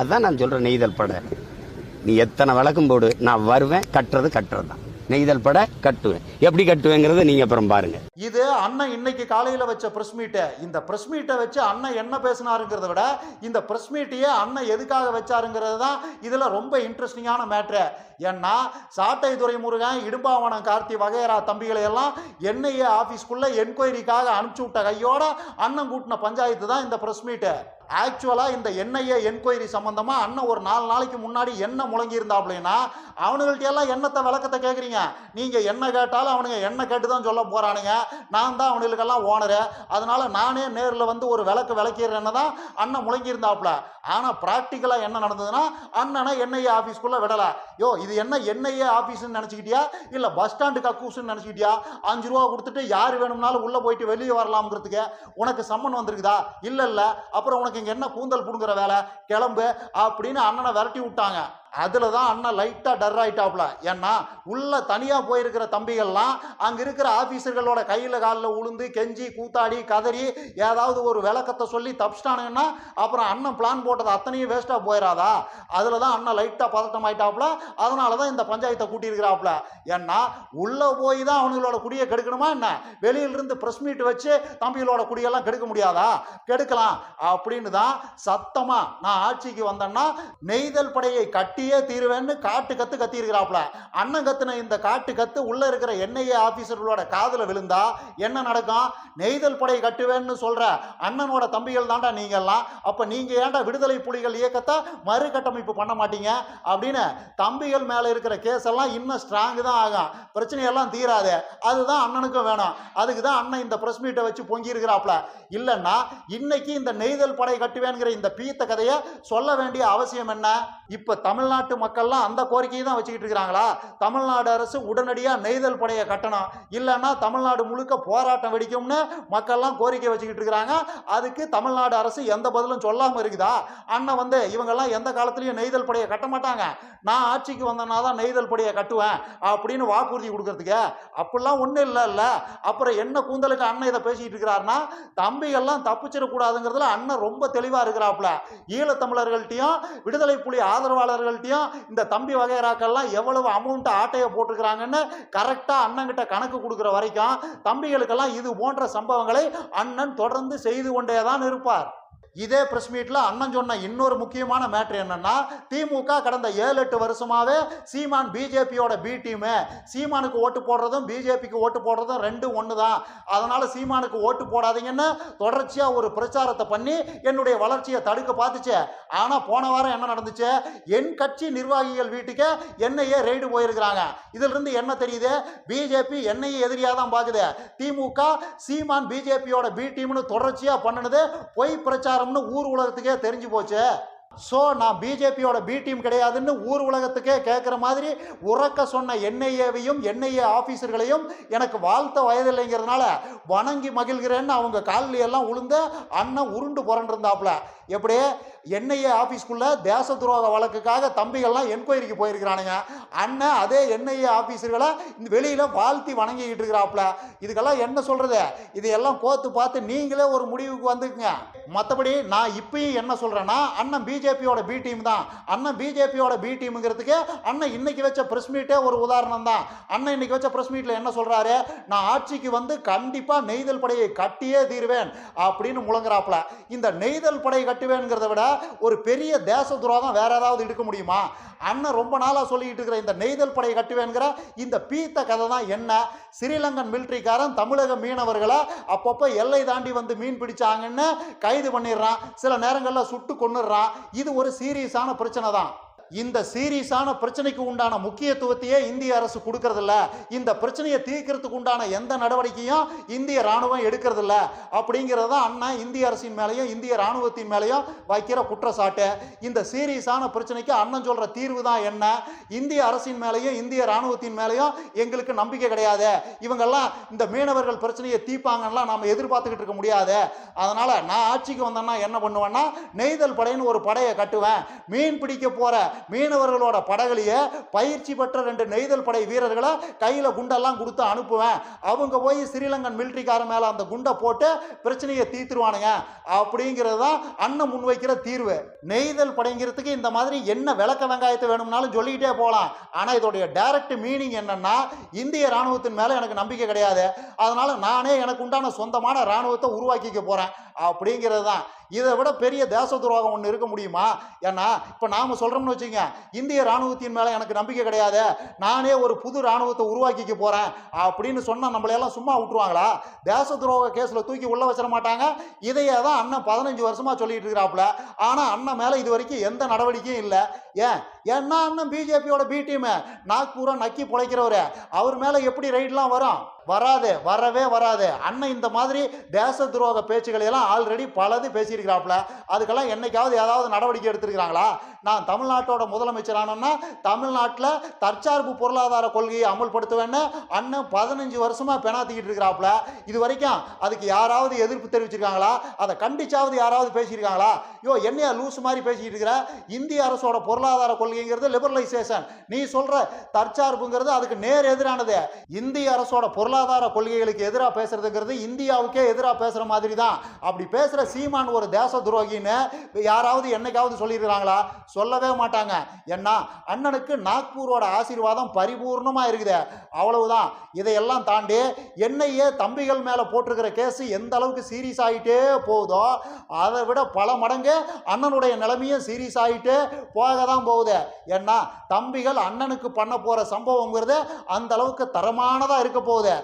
அதுதான் நான் சொல்கிறேன் நெய்தல் படை. நீ எத்தனை விளக்கம் போடு நான் வருவேன் கட்டுறது கட்டுறது தான் நெய்தல் படை கட்டுவேன். எப்படி கட்டுவேங்கிறத நீங்க அப்புறம் பாருங்க. இது அண்ணன் இன்னைக்கு காலையில வச்ச பிரஸ் மீட்டை இந்த பிரஸ் மீட்டை வச்சு அண்ணன் என்ன பேசினாருங்கிறத விட இந்த பிரஸ் மீட்டையே அண்ணன் எதுக்காக வச்சாருங்கிறது தான் இதுல ரொம்ப இன்ட்ரெஸ்டிங்கான மேட்ரு ஏன்னா சாட்டை துறைமுருகன் இடும்பாவனம் கார்த்தி வகையரா தம்பிகளை எல்லாம் என்ஐஏ ஆஃபீஸ்க்குள்ள என்கொயரிக்காக அனுப்பிச்சு விட்ட கையோட அண்ணன் கூட்டின பஞ்சாயத்து தான் இந்த பிரஸ் மீட்டை ஆக்சுவலாக இந்த என்ஐஏ என்கொயரி சம்மந்தமாக அண்ணன் ஒரு நாலு நாளைக்கு முன்னாடி என்ன முழங்கியிருந்தா அப்படின்னா அவனுங்கள்ட்டையெல்லாம் எண்ணத்தை விளக்கத்தை கேட்குறீங்க நீங்கள் என்ன கேட்டாலும் அவனுங்க என்ன கேட்டு தான் சொல்ல போகிறானுங்க நான் தான் அவனுங்களுக்கெல்லாம் ஓனரு அதனால நானே நேரில் வந்து ஒரு விளக்கு விளக்கிறேன்னு தான் அண்ணன் முழங்கியிருந்தாப்புல ஆனால் ப்ராக்டிக்கலாக என்ன நடந்ததுன்னா அண்ணனை என்ஐஏ ஆஃபீஸ்க்குள்ளே விடலை. யோ இது என்ன என்ஐஏ ஆஃபீஸ்ன்னு நினச்சிக்கிட்டியா? இல்லை பஸ் ஸ்டாண்டு கக்கூஸ்ன்னு நினச்சிக்கிட்டியா? அஞ்சு ரூபா கொடுத்துட்டு யார் வேணும்னாலும் உள்ளே போயிட்டு வெளியே வரலாம்ங்கிறதுக்கு உனக்கு சம்மன் வந்திருக்குதா? இல்லை இல்லை அப்புறம் உனக்கு இங்கே என்ன கூந்தல் புடுங்குற வேலை? கிளம்பு அப்படின்னு அண்ணனை விரட்டி விட்டாங்க. அதில் தான் அண்ணன் லைட்டாக டர் ஆயிட்டாப்ல. ஏன்னா உள்ளே தனியாக போயிருக்கிற தம்பிகள்லாம் அங்கே இருக்கிற ஆஃபீஸர்களோட கையில் காலில் உளுந்து கெஞ்சி கூத்தாடி கதறி ஏதாவது ஒரு விளக்கத்தை சொல்லி தப்பிச்சிட்டானுங்கன்னா அப்புறம் அண்ணன் பிளான் போட்டது அத்தனையும் வேஸ்ட்டாக போயிடாதா அதில் தான் அண்ணன் லைட்டாக பதட்டம் ஆயிட்டாப்ல அதனால தான் இந்த பஞ்சாயத்தை கூட்டியிருக்கிறாப்ல. ஏன்னா உள்ளே போய் தான் அவனுங்களோட குடியை கெடுக்கணுமா என்ன? வெளியிலிருந்து ப்ரெஸ் மீட் வச்சு தம்பிகளோட குடியெல்லாம் கெடுக்க முடியாதா? கெடுக்கலாம். அப்படின்னு தான் சத்தமாக நான் ஆட்சிக்கு வந்தேன்னா நெய்தல் படையை கட்டி கத்தியே தீருவேன்னு காட்டு கத்து கத்தியிருக்கிறாப்புல. அண்ணன் கத்துன இந்த காட்டு கத்து உள்ள இருக்கிற என்ஐஏ ஆபீசர்களோட காதில் விழுந்தா என்ன நடக்கும்? நெய்தல் படை கட்டுவேன்னு சொல்ற அண்ணனோட தம்பிகள் தான்டா நீங்க எல்லாம் அப்ப நீங்க ஏன்டா விடுதலை புலிகள் இயக்கத்தை மறுகட்டமைப்பு பண்ண மாட்டீங்க? அப்படின்னு தம்பிகள் மேல இருக்கிற கேஸ் எல்லாம் இன்னும் ஸ்ட்ராங் தான் ஆகும். பிரச்சனையெல்லாம் தீராது. அதுதான் அண்ணனுக்கும் வேணும். அதுக்கு தான் அண்ணன் இந்த பிரஸ் மீட்டை வச்சு பொங்கி இருக்கிறாப்ல இல்லைன்னா இன்னைக்கு இந்த நெய்தல் படை கட்டுவேங்கிற இந்த பீத்த கதையை சொல்ல வேண்டிய அவசியம் என்ன? இப்போ தமிழ்நாட்டு மக்கள்லாம் அந்த கோரிக்கையை தான் வச்சுக்கிட்டு இருக்கிறாங்களா? தமிழ்நாடு அரசு உடனடியாக நெய்தல் படையை கட்டணும். இல்லைன்னா தமிழ்நாடு முழுக்க போராட்டம் வெடிக்கும்னு மக்கள்லாம் கோரிக்கை வச்சுக்கிட்டு இருக்கிறாங்க. அதுக்கு தமிழ்நாடு அரசு எந்த பதிலும் சொல்லாமல் இருக்குதா? அண்ணன் வந்து இவங்கெல்லாம் எந்த காலத்துலையும் நெய்தல் படையை கட்ட மாட்டாங்க. நான் ஆட்சிக்கு வந்தேன்னா தான் நெய்தல் படையை கட்டுவேன் அப்படின்னு வாக்குறுதி கொடுக்கறதுக்கு. அப்படிலாம் ஒன்றும் இல்லை இல்லை. அப்புறம் என்ன கூந்தலுக்கு அண்ணன் இதை பேசிக்கிட்டு இருக்கிறாருன்னா தம்பிகள்லாம் தப்பிச்சிடக்கூடாதுங்கிறதுல அண்ணன் ரொம்ப தெளிவாக இருக்கிறாப்புல. ஈழத்தமிழர்கள்ட்டையும் விடுதலை புலி ஆதரவாளர்கள்ட்டையும் இந்த தம்பி வகைராக்கள்லாம் எவ்வளவு அமௌண்ட் ஆட்டையை போட்டிருக்கிறாங்கன்னு கரெக்டாக அண்ணன்கிட்ட கணக்கு கொடுக்குற வரைக்கும் தம்பிகளுக்கெல்லாம் இது போன்ற சம்பவங்களை அண்ணன் தொடர்ந்து செய்து கொண்டே தான் இருப்பார். இதே ப்ரெஸ் மீட்டில் அண்ணன் சொன்ன இன்னொரு முக்கியமான மேட்ரு என்னன்னா திமுக கடந்த ஏழு எட்டு வருஷமாவே சீமான் பிஜேபியோட பி டீமு சீமானுக்கு ஓட்டு போடுறதும் பிஜேபிக்கு ஓட்டு போடுறதும் ரெண்டும் ஒன்று தான் அதனால் சீமானுக்கு ஓட்டு போடாதீங்கன்னு தொடர்ச்சியாக ஒரு பிரச்சாரத்தை பண்ணி என்னுடைய வளர்ச்சியை தடுக்க பார்த்துச்சு. ஆனால் போன வாரம் என்ன நடந்துச்சு? என் கட்சி நிர்வாகிகள் வீட்டுக்கு என்னையே ரெய்டு போயிருக்கிறாங்க. இதிலிருந்து என்ன தெரியுது? பிஜேபி என்னையே எதிரியாக தான் பார்க்குது திமுக சீமான் பிஜேபியோட பி டீம்னு தொடர்ச்சியாக பண்ணுனது பொய் பிரச்சாரம் பிரச்சாரம்னு ஊர் உலகத்துக்கே தெரிஞ்சு போச்சு. ஸோ நான் பிஜேபியோட பி டீம் கிடையாதுன்னு ஊர் உலகத்துக்கே கேட்குற மாதிரி உறக்க சொன்ன என்ஐஏவையும் என்ஐஏ ஆஃபீஸர்களையும் எனக்கு வாழ்த்த வயதில்லைங்கிறதுனால வணங்கி மகிழ்கிறேன்னு அவங்க காலில் எல்லாம் உளுந்த அண்ணன் உருண்டு புரண்டிருந்தாப்புல. எப்படி என்ஐஏ ஆஃபீஸ்க்குள்ள தேச துரோக வழக்குக்காக தம்பிகள்லாம் என்கொயரிக்கு போயிருக்கிறானுங்க. அண்ணன் அதே என்ஐஏ ஆஃபீஸர்களை வெளியில் வாழ்த்தி வணங்கிக்கிட்டு இருக்கிறாப்புல. இதுக்கெல்லாம் என்ன சொல்கிறது இதையெல்லாம் கோத்து பார்த்து நீங்களே ஒரு முடிவுக்கு வந்துக்குங்க. மற்றபடி நான் இப்பயும் என்ன சொல்கிறேன்னா அண்ணன் பிஜேபியோட பி டீம் தான். அண்ணன் பிஜேபியோட பி டீமுங்கிறதுக்கு அண்ணன் இன்னைக்கு வச்ச ப்ரெஸ் மீட்டே ஒரு உதாரணம் தான். அண்ணன் இன்னைக்கு வச்ச ப்ரெஸ் மீட்டில் என்ன சொல்கிறாரு நான் ஆட்சிக்கு வந்து கண்டிப்பாக நெய்தல் படையை கட்டியே தீருவேன் அப்படின்னு முழங்குறாப்புல. இந்த நெய்தல் படை கட்டுவேங்கிறத விட ஒரு பெரிய தேச துரோகம் வேற ஏதாவது எடுக்க முடியுமா? அண்ணன் ரொம்ப நாளாக சொல்லிக்கிட்டு இருக்கிற இந்த நெய்தல் படை கட்டுவேங்கிற இந்த பீத்த கதை தான் என்ன? ஸ்ரீலங்கன் மிலிட்ரிக்காரன் தமிழக மீனவர்களை அப்பப்போ எல்லை தாண்டி வந்து மீன் பிடிச்சாங்கன்னு கைது பண்ணிடுறான். சில நேரங்களில் சுட்டு கொன்னுடுறான். இது ஒரு சீரியஸான பிரச்சனை தான் இந்த சீரியஸான பிரச்சனைக்கு உண்டான முக்கியத்துவத்தையே இந்திய அரசு கொடுக்கறதில்ல. இந்த பிரச்சனையை தீர்க்கறதுக்கு உண்டான எந்த நடவடிக்கையும் இந்திய ராணுவம் எடுக்கிறதில்ல. அப்படிங்கிறது தான் அண்ணன் இந்திய அரசின் மேலேயும் இந்திய ராணுவத்தின் மேலேயும் வைக்கிற குற்றச்சாட்டு. இந்த சீரியஸான பிரச்சனைக்கு அண்ணன் சொல்கிற தீர்வு தான் என்ன? இந்திய அரசின் மேலேயும் இந்திய ராணுவத்தின் மேலேயும் எங்களுக்கு நம்பிக்கை கிடையாது. இவங்கெல்லாம் இந்த மீனவர்கள் பிரச்சனையை தீர்ப்பாங்கலாம் நாம் எதிர்பார்த்துக்கிட்டு இருக்க முடியாது. அதனால் நான் ஆட்சிக்கு வந்தேன்னா என்ன பண்ணுவேன்னா நெய்தல் படைன்னு ஒரு படையை கட்டுவேன். மீன் பிடிக்க போகிற மீனவர்களோட படகுலையே பயிற்சி பெற்ற ரெண்டு நெய்தல் படை வீரர்களை கையில் குண்டெல்லாம் கொடுத்து அனுப்புவேன். அவங்க போய் ஸ்ரீலங்கன் மிலிட்ரிக்கார மேலே அந்த குண்டை போட்டு பிரச்சனையை தீர்த்துருவானுங்க. அப்படிங்கிறது தான் அண்ணன் முன்வைக்கிற தீர்வு. நெய்தல் படைங்கிறதுக்கு இந்த மாதிரி என்ன விளக்க வெங்காயத்தை வேணும்னாலும் சொல்லிக்கிட்டே போகலாம். ஆனால் இதோடைய டைரக்ட் மீனிங் என்னன்னா இந்திய ராணுவத்தின் மேலே எனக்கு நம்பிக்கை கிடையாது. அதனால் நானே எனக்கு உண்டான சொந்தமான ராணுவத்தை உருவாக்கிக்க போகிறேன் அப்படிங்கிறது தான் இதை விட பெரிய தேச துரோகம் ஒன்று இருக்க முடியுமா? ஏன்னா இப்போ நாம் சொல்கிறோம்னு வச்சு வச்சுங்க இந்திய ராணுவத்தின் மேலே எனக்கு நம்பிக்கை கிடையாது. நானே ஒரு புது ராணுவத்தை உருவாக்கிக்க போகிறேன் அப்படின்னு சொன்னால் நம்மளையெல்லாம் சும்மா விட்டுருவாங்களா? தேச துரோக கேஸில் தூக்கி உள்ள வச்சிட மாட்டாங்க. இதையே தான் அண்ணன் பதினஞ்சு வருஷமாக சொல்லிட்டு இருக்கிறாப்புல. ஆனால் அண்ணன் மேலே இது வரைக்கும் எந்த நடவடிக்கையும் இல்லை. ஏன்? ஏன்னா அண்ணன் பிஜேபியோட பி டீமு நாக்பூரா நக்கி பிழைக்கிறவர். அவர் மேலே எப்படி ரைட்லாம் வரும்? வராது வரவே வராது. அண்ணன் இந்த மாதிரி தேச துரோக பேச்சுக்களை எல்லாம் ஆல்ரெடி பலது பேசியிருக்கிறாப்புல. அதுக்கெல்லாம் என்னைக்காவது ஏதாவது நடவடிக்கை எடுத்திருக்கிறாங்களா? நான் தமிழ்நாட்டோட முதலமைச்சரானேன்னா தமிழ்நாட்டில் தற்சார்பு பொருளாதார கொள்கையை அமல்படுத்துவேன்னு அண்ணன் பதினஞ்சு வருஷமாக பெணாத்திக்கிட்டு இருக்கிறாப்புல. இது வரைக்கும் அதுக்கு யாராவது எதிர்ப்பு தெரிவிச்சிருக்காங்களா? அதை கண்டிச்சாவது யாராவது பேசியிருக்காங்களா? யோ என்னையா லூஸ் மாதிரி பேசிக்கிட்டு இருக்கிற? இந்திய அரசோட பொருளாதார கொள்கைங்கிறது லிபரலைசேஷன் நீ சொல்கிற தற்சார்புங்கிறது அதுக்கு நேர் எதிரானது. இந்திய அரசோட பொருளாதார கொள்கைகளுக்கு எதிராக பேசுறதுங்கிறது இந்தியாவுக்கே எதிராக பேசுகிற மாதிரி தான் அப்படி பேசுகிற சீமான் ஒரு தேச துரோகின்னு யாராவது என்னைக்காவது சொல்லியிருக்கிறாங்களா? சொல்லவே மாட்டாங்க. ஏன்னா அண்ணனுக்கு நாக்பூரோட ஆசீர்வாதம் பரிபூர்ணமாக இருக்குது. அவ்வளவுதான். இதையெல்லாம் தாண்டி என்னையே தம்பிகள் மேலே போட்டிருக்கிற கேஸ் எந்த அளவுக்கு சீரியஸ் ஆகிட்டே போகுதோ அதை விட பல மடங்கு அண்ணனுடைய நிலைமையும் சீரியஸ் ஆகிட்டே போக தான் போகுது. ஏன்னா தம்பிகள் அண்ணனுக்கு பண்ண போகிற சம்பவங்கிறது அந்த அளவுக்கு தரமானதாக இருக்க போகுது.